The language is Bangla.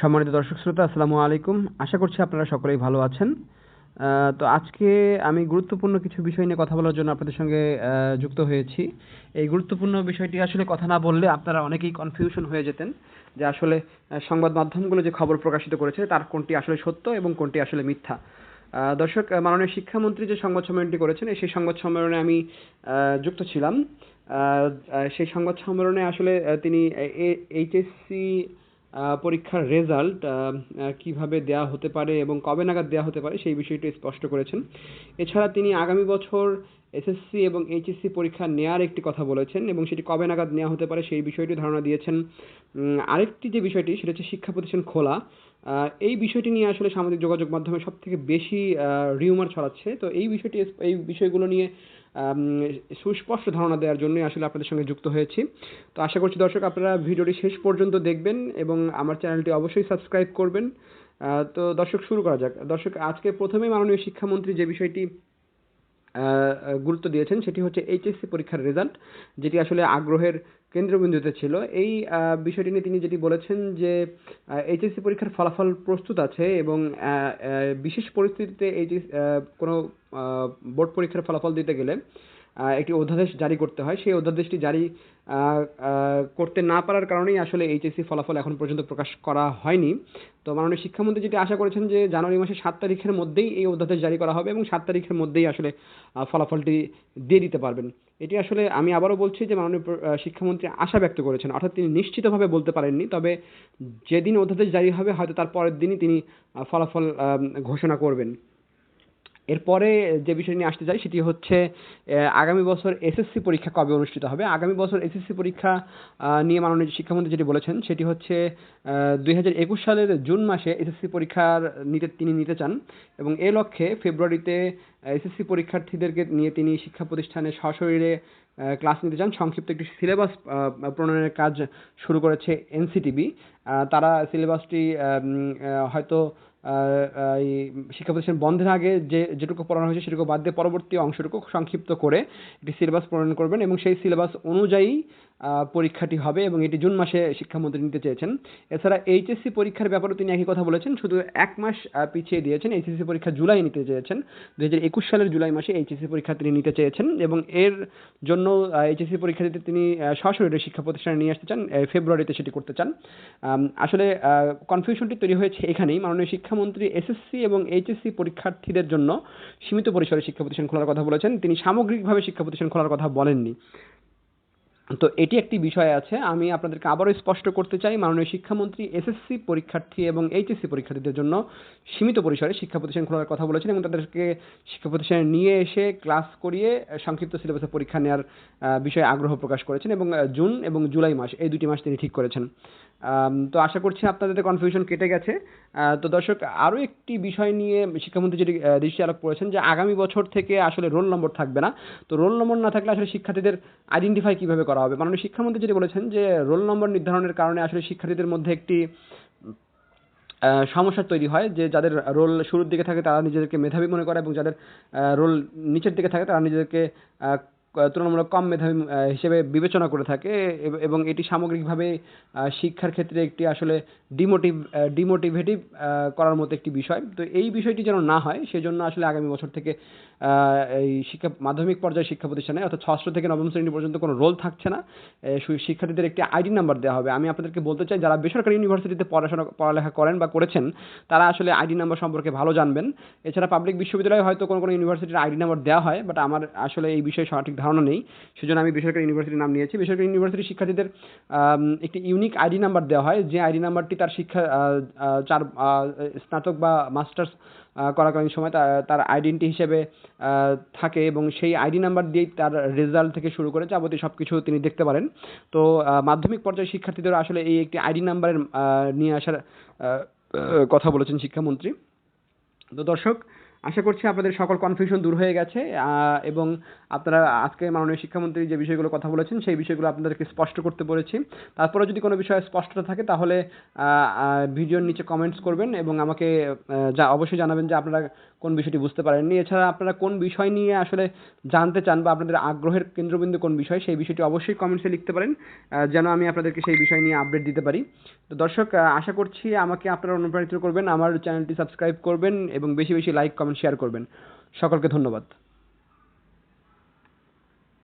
সম্মানিত দর্শক শ্রোতা, আসসালামু আলাইকুম। আশা করছি আপনারা সকলেই ভালো আছেন। তো আজকে আমি গুরুত্বপূর্ণ কিছু বিষয় নিয়ে কথা বলার জন্য আপনাদের সঙ্গে যুক্ত হয়েছি। এই গুরুত্বপূর্ণ বিষয়টি আসলে কথা না বললে আপনারা অনেকেই কনফিউশন হয়ে যেতেন যে আসলে সংবাদ মাধ্যমগুলো যে খবর প্রকাশিত করেছে তার কোনটি আসলে সত্য এবং কোনটি আসলে মিথ্যা। দর্শক মাননীয় শিক্ষামন্ত্রী যে সংবাদ সম্মেলনটি করেছেন সেই সংবাদ সম্মেলনে আমি যুক্ত ছিলাম। সেই সংবাদ সম্মেলনে আসলে তিনি এইচএসসি পরীক্ষার রেজাল্ট কীভাবে দেয়া হতে পারে এবং কবে নাগাদ দেয়া হতে পারে সেই বিষয়টি স্পষ্ট করেছেন। এছাড়া তিনি আগামী বছর এসএসসি এবং এইচএসসি পরীক্ষা নেয়ার একটি কথা বলেছেন এবং সেটি কবে নাগাদ নেওয়া হতে পারে সেই বিষয়টি ধারণা দিয়েছেন। আরেকটি যে বিষয়টি, সেটা হচ্ছে শিক্ষা প্রতিষ্ঠান খোলা। এই বিষয়টি নিয়ে আসলে সামাজিক যোগাযোগ মাধ্যমে সব থেকে বেশি রিউমার ছড়াচ্ছে। তো এই বিষয়টি, এই বিষয়গুলো নিয়ে সুস্পষ্ট ধারণা দেওয়ার জন্যই আসলে আপনাদের সঙ্গে যুক্ত হয়েছি। তো আশা করছি দর্শক, আপনারা ভিডিওটি শেষ পর্যন্ত দেখবেন এবং আমার চ্যানেলটি অবশ্যই সাবস্ক্রাইব করবেন। তো দর্শক, শুরু করা যাক। দর্শক, আজকে প্রথমেই মাননীয় শিক্ষামন্ত্রী যে বিষয়টি গুরুত্ব দিয়েছেন, সেটি হচ্ছে এইচএসসি পরীক্ষার রেজাল্ট যেটি আসলে আগ্রহের কেন্দ্রবিন্দুতে ছিল। এই বিষয়টি নিয়ে তিনি যেটি বলেছেন যে এইচএসসি পরীক্ষার ফলাফল প্রস্তুত আছে এবং বিশেষ পরিস্থিতিতে এইচএস কোনো বোর্ড পরীক্ষার ফলাফল দিতে গেলে একটি অধ্যাদেশ জারি করতে হয়। সেই অধ্যাদেশটি জারি করতে না পারার কারণেই আসলে এইচএসসি ফলাফল এখন পর্যন্ত প্রকাশ করা হয়নি। তো মাননীয় শিক্ষামন্ত্রী যেটি আশা করেছেন যে জানুয়ারি মাসের সাত তারিখের মধ্যেই এই অধ্যাদেশ জারি করা হবে এবং সাত তারিখের মধ্যেই আসলে ফলাফলটি দিয়ে দিতে পারবেন। এটি আসলে আমি আবারও বলছি যে মাননীয় শিক্ষামন্ত্রী আশা ব্যক্ত করেছেন, অর্থাৎ তিনি নিশ্চিতভাবে বলতে পারেননি। তবে যেদিন অধ্যাদেশ জারি হবে, হয়তো তার পরের দিনই তিনি ফলাফল ঘোষণা করবেন। এরপরে যে বিষয় নিয়ে আসতে চাই সেটি হচ্ছে আগামী বছর এসএসসি পরীক্ষা কবে অনুষ্ঠিত হবে? আগামী বছর এসএসসি পরীক্ষা নিয়ে মাননীয় শিক্ষামন্ত্রী যেটি বলেছেন সেটি হচ্ছে দুই হাজার একুশ সালের জুন মাসে এসএসসি পরীক্ষার নিতে, তিনি নিতে চান এবং এ লক্ষ্যে ফেব্রুয়ারিতে এসএসসি পরীক্ষার্থীদেরকে নিয়ে তিনি শিক্ষা প্রতিষ্ঠানে সশরীরে ক্লাস নিতে চান। সংক্ষিপ্ত একটি সিলেবাস প্রণয়নের কাজ শুরু করেছে এনসিটিবি তারা সিলেবাসটি হয়তো শিক্ষা প্রতিষ্ঠান বন্ধের আগে যে, যেটুকু পড়ানো হয়েছে সেটুকু বাদ দিয়ে পরবর্তী অংশটুকু সংক্ষিপ্ত করে একটি সিলেবাস প্রণয়ন করবেন এবং সেই সিলেবাস অনুযায়ী পরীক্ষাটি হবে এবং এটি জুন মাসে শিক্ষামন্ত্রী নিতে চেয়েছেন। এছাড়া এইচএসসি পরীক্ষার ব্যাপারেও তিনি একই কথা বলেছেন, শুধু এক মাস পিছিয়ে দিয়েছেন। এইচএসসি পরীক্ষা জুলাই নিতে চেয়েছেন। দু হাজার একুশ সালের জুলাই মাসে এইচএসসি পরীক্ষা তিনি নিতে চেয়েছেন এবং এর জন্য এইচএসসি পরীক্ষা দিতে তিনি সরাসরি শিক্ষা প্রতিষ্ঠানে নিয়ে আসতে চান ফেব্রুয়ারিতে সেটি করতে চান। আসলে কনফিউশনটি তৈরি হয়েছে এখানেই। মাননীয় শিক্ষামন্ত্রী এসএসসি এবং এইচএসসি পরীক্ষার্থীদের জন্য সীমিত পরিসরে শিক্ষা প্রতিষ্ঠান খোলার কথা বলেছেন। তিনি সামগ্রিকভাবে শিক্ষা প্রতিষ্ঠান খোলার কথা বলেননি। তো এটি একটি বিষয় আছে। আমি আপনাদেরকে আবারও স্পষ্ট করতে চাই, মাননীয় শিক্ষামন্ত্রী এসএসসি পরীক্ষার্থী এবং এইচএসসি পরীক্ষার্থীদের জন্য সীমিত পরিসরে শিক্ষা প্রতিষ্ঠান খোলার কথা বলেছেন এবং তাদেরকে শিক্ষা প্রতিষ্ঠানে নিয়ে এসে ক্লাস করিয়ে সংক্ষিপ্ত সিলেবাসে পরীক্ষা নেওয়ার বিষয়ে আগ্রহ প্রকাশ করেছেন এবং জুন এবং জুলাই মাস, এই দুটি মাস তিনি ঠিক করেছেন। তো আশা করছি আপনাদের কনফিউশন কেটে গেছে। তো দর্শক আরও একটি বিষয় নিয়ে শিক্ষামন্ত্রী যেটি দৃষ্টি আলোক করেছেন যে আগামী বছর থেকে আসলে রোল নম্বর থাকবে না। তো রোল নম্বর না থাকলে আসলে শিক্ষার্থীদের আইডেন্টিফাই কীভাবে করা হবে? মাননীয় শিক্ষামন্ত্রী যেটি বলেছেন যে রোল নম্বর নির্ধারণের কারণে আসলে শিক্ষার্থীদের মধ্যে একটি সমস্যা তৈরি হয় যে যাদের রোল শুরুর দিকে থাকে তারা নিজেদেরকে মেধাবী মনে করে এবং যাদের রোল নিচের দিকে থাকে তারা নিজেদেরকে তুলনামূলক কম মেধাবী হিসেবে বিবেচনা করে থাকে এবং এটি সামগ্রিকভাবে শিক্ষার ক্ষেত্রে একটি আসলে ডিমোটিভ ডিমোটিভেটিভ করার মতো একটি বিষয়। তো এই বিষয়টি যেন না হয়, সেজন্য আসলে আগামী বছর থেকে এই শিক্ষা, মাধ্যমিক পর্যায়ে শিক্ষা প্রতিষ্ঠানে, অর্থাৎ ষষ্ঠ থেকে নবম শ্রেণি পর্যন্ত কোনো রোল থাকছে না। শিক্ষার্থীদের একটি আইডি নাম্বার দেওয়া হবে। আমি আপনাদেরকে বলতে চাই, যারা বেসরকারি ইউনিভার্সিটিতে পড়াশোনা, পড়ালেখা করেন বা করেছেন, তারা আসলে আইডি নাম্বার সম্পর্কে ভালো জানবেন। এছাড়া পাবলিক বিশ্ববিদ্যালয়ে হয়তো কোনো কোনো ইউনিভার্সিটির আইডি নাম্বার দেওয়া হয় বাট আমার আসলে এই বিষয়ে সঠিক ধারণা নেই। সেজন্য আমি বেসরকারি ইউনিভার্সিটির নাম নিয়েছি। বেসরকারি ইউনিভার্সিটির শিক্ষার্থীদের একটি ইউনিক আইডি নাম্বার দেওয়া হয়। যে আইডি নাম্বারটি তার শিক্ষা চার স্নাতক বা মাস্টার্স করাকালীন সময় তার আইডেন্টি হিসেবে থাকে এবং সেই আইডি নাম্বার দিয়েই তার রেজাল্ট থেকে শুরু করে যাবতীয় সব কিছু তিনি দেখতে পারেন। তো মাধ্যমিক পর্যায়ের শিক্ষার্থীদের আসলে এই একটি আইডি নাম্বারের নিয়ে আসার কথা বলেছেন শিক্ষামন্ত্রী। তো দর্শক আশা করছি আপনাদের সকল কনফিউশন দূর হয়ে গেছে এবং আপনারা আজকে মাননীয় শিক্ষামন্ত্রী যে বিষয়গুলো কথা বলেছেন, সেই বিষয়গুলো আপনাদেরকে স্পষ্ট করতে পেরেছি। তারপরে যদি কোনো বিষয়ে স্পষ্টতা থাকে, তাহলে ভিডিওর নিচে কমেন্টস করবেন এবং আমাকে যা অবশ্যই জানাবেন যে আপনারা কোন বিষয়টি বুঝতে পারেননি। এছাড়া আপনারা কোন বিষয় নিয়ে আসলে জানতে চান বা আপনাদের আগ্রহের কেন্দ্রবিন্দু কোন বিষয়, সেই বিষয়টি অবশ্যই কমেন্টসে লিখতে পারেন যেন আমি আপনাদেরকে সেই বিষয় নিয়ে আপডেট দিতে পারি। তো দর্শক আশা করছি আমাকে আপনারা অনুপ্রাণিত করবেন, আমার চ্যানেলটি সাবস্ক্রাইব করবেন এবং বেশি বেশি লাইক কমেন্ট শেয়ার করবেন। সকলকে ধন্যবাদ।